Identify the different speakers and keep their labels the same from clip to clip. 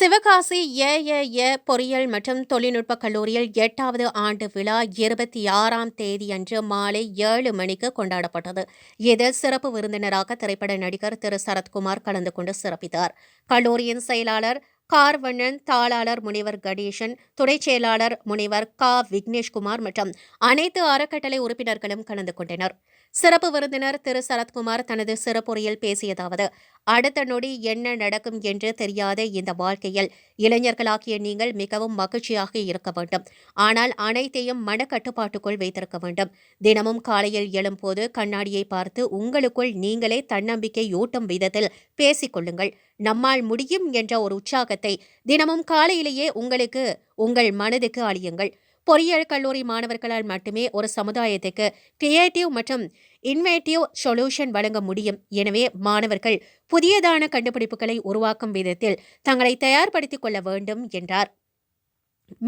Speaker 1: சிவகாசி ஏஏஏ பொறியியல் மற்றும் தொழில்நுட்ப கல்லூரியில் எட்டாவது ஆண்டு விழா இருபத்தி ஆறாம் தேதி அன்று மாலை ஏழு மணிக்கு கொண்டாடப்பட்டது. இதில் சிறப்பு விருந்தினராக திரைப்பட நடிகர் திரு. சரத்குமார் கலந்து கொண்டு சிறப்பித்தார். கல்லூரியின் செயலாளர் கார்வண்ணன் தாளாளர் முனைவர் கணேசன் துணைச் செயலாளர் முனைவர் கா. விக்னேஷ்குமார் மற்றும் அனைத்து அறக்கட்டளை உறுப்பினர்களும் கலந்து கொண்டனர். சிறப்பு விருந்தினர் திரு. சரத்குமார் தனது சிறப்புரையில் பேசியதாவது அடுத்த நொடி என்ன நடக்கும் என்று தெரியாத இந்த வாழ்க்கையில் இளைஞர்களாகிய நீங்கள் மிகவும் மகிழ்ச்சியாக இருக்க வேண்டும். ஆனால் அனைத்தையும் மனக்கட்டுப்பாட்டுக்குள் வைத்திருக்க வேண்டும். தினமும் காலையில் எழும்போது கண்ணாடியை பார்த்து உங்களுக்குள் நீங்களே தன்னம்பிக்கை ஊட்டும் விதத்தில் பேசிக்கொள்ளுங்கள் நம்மால் முடியும் என்ற ஒரு உற்சாகத்தை தினமும் காலையிலேயே உங்களுக்கு உங்கள் மனதுக்கு அழியுங்கள் பொறியியல் கல்லூரி மாணவர்களால் மட்டுமே ஒரு சமுதாயத்துக்கு கிரியேட்டிவ் மற்றும் இன்வேட்டிவ் சொல்யூஷன் வழங்க முடியும். எனவே மாணவர்கள் புதியதான கண்டுபிடிப்புகளை உருவாக்கும் விதத்தில் தங்களை தயார்படுத்திக் கொள்ள வேண்டும் என்றார்.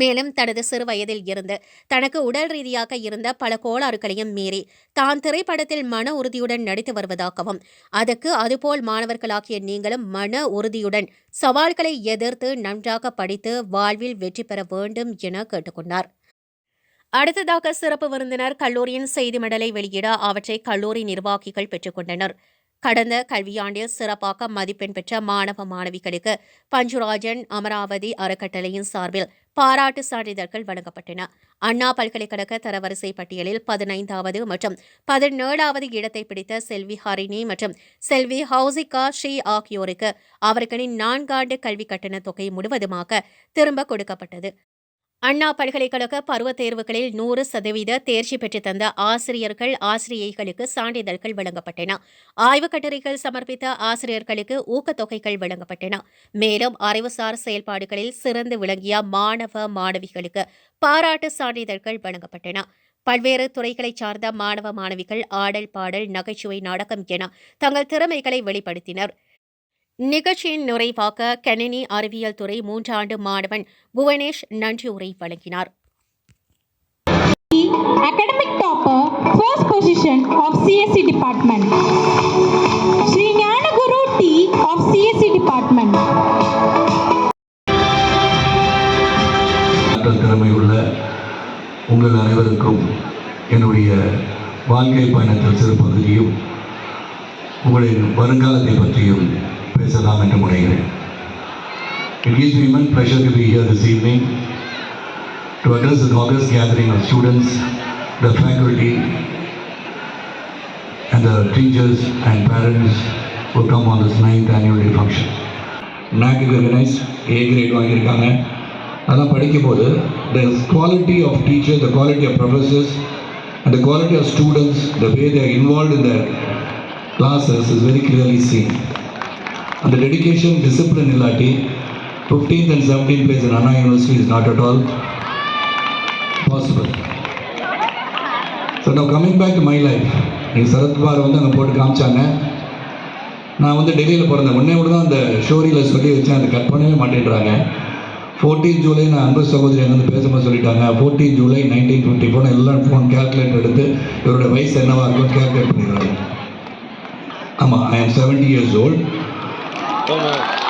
Speaker 1: மேலும் தனது சிறு வயதில் இருந்து தனக்கு உடல் ரீதியாக இருந்த பல கோளாறுகளையும் மீறி தான் திரைப்படத்தில் மன உறுதியுடன் நடித்து வருவதாகவும் அதற்கு அதுபோல் மாணவர்களாகிய நீங்களும் மன உறுதியுடன் சவால்களை எதிர்த்து நன்றாக படித்து வாழ்வில் வெற்றி பெற வேண்டும் என கேட்டுக்கொண்டார். அடுத்ததாக சிறப்பு விருந்தினர் கல்லூரியின் செய்தி மடலை வெளியிட அவற்றை கல்லூரி நிர்வாகிகள் பெற்றுக்கொண்டனர் கடந்த கல்வியாண்டில் சிறப்பாக மதிப்பெண் பெற்ற மாணவ மாணவிகளுக்கு பஞ்சுராஜன் அமராவதி அறக்கட்டளையின் சார்பில் பாராட்டு சான்றிதழ்கள் வழங்கப்பட்டன. அண்ணா பல்கலைக்கழக தரவரிசை பட்டியலில் பதினைந்தாவது மற்றும் பதினேழாவது இடத்தை பிடித்த செல்வி ஹரிணி மற்றும் செல்வி ஹவுசிகா ஸ்ரீ ஆகியோருக்கு அவர்களின் நான்காண்டு கல்வி கட்டண தொகை முழுவதுமாக திரும்ப கொடுக்கப்பட்டது. அண்ணா பல்கலைக்கழக பருவத் தேர்வுகளில் நூறு சதவீத தேர்ச்சி பெற்று தந்த ஆசிரியர்கள் ஆசிரியைகளுக்கு சான்றிதழ்கள் வழங்கப்பட்டன. ஆய்வுக் கட்டுரைகள் சமர்ப்பித்த ஆசிரியர்களுக்கு ஊக்கத்தொகைகள் வழங்கப்பட்டன. மேலும் அறிவுசார் செயல்பாடுகளில் சிறந்து விளங்கிய மாணவ மாணவிகளுக்கு பாராட்டு சான்றிதழ்கள் வழங்கப்பட்டன. பல்வேறு துறைகளைச் சார்ந்த மாணவ மாணவிகள் ஆடல் பாடல் நகைச்சுவை நாடகம் என தங்கள் திறமைகளை வெளிப்படுத்தினர். நிகழ்ச்சியின் நிறைவாக கணினி அறிவியல் துறை மூன்றாண்டு மாணவன் புவனேஷ் நன்றியுரை வழங்கினார்
Speaker 2: academic topper, first position of CSC department. Sri Guru T of CSC department.
Speaker 3: திறமையுள்ள உங்கள் அனைவருக்கும் என்னுடைய வாழ்க்கை பயணத்தில் சிறு பகுதியும் உங்களின் வருங்காலத்தை பற்றியும் பேசலாம் என்று முனைகிறேன் It gives me immense pleasure to be here this evening to address an august gathering of students, the faculty, and the teachers and parents who come on this ninth annual day function. நாக்கு recognise ஏ great வாங்கியிருக்காங்க அதெல்லாம் படிக்கும்போது the quality of teacher the quality of professors and the quality of students the way they're involve in the classes is very clearly seen அந்த dedication discipline இல்லாட்டி fifteenth and seventeen place in Anna University is not at all possible so now coming back to my life நீங்கள் சரத்குமார் வந்து அங்கே போட்டு காமிச்சாங்க. நான் வந்து டெல்லியில் பிறந்தேன். முன்னே கூட தான் அந்த ஷோரியில் சொல்லி வச்சேன். அதை கட் பண்ணவே மாட்டேன்றாங்க. ஃபோர்டீன் ஜூலை நான் அன்பு சகோதரி அங்கேருந்து பேசும்போது சொல்லிட்டாங்க. Fourteen July nineteen fifty four எல்லாம் ஃபோன் கேல்குலேட் எடுத்து இவரோட வயசு என்னவாக இருக்கும் கேல்குலேட் பண்ணிடுறாங்க ஆமாம் ஐ ஆம் செவன்ட்டி இயர்ஸ் ஓல்ட் Toma.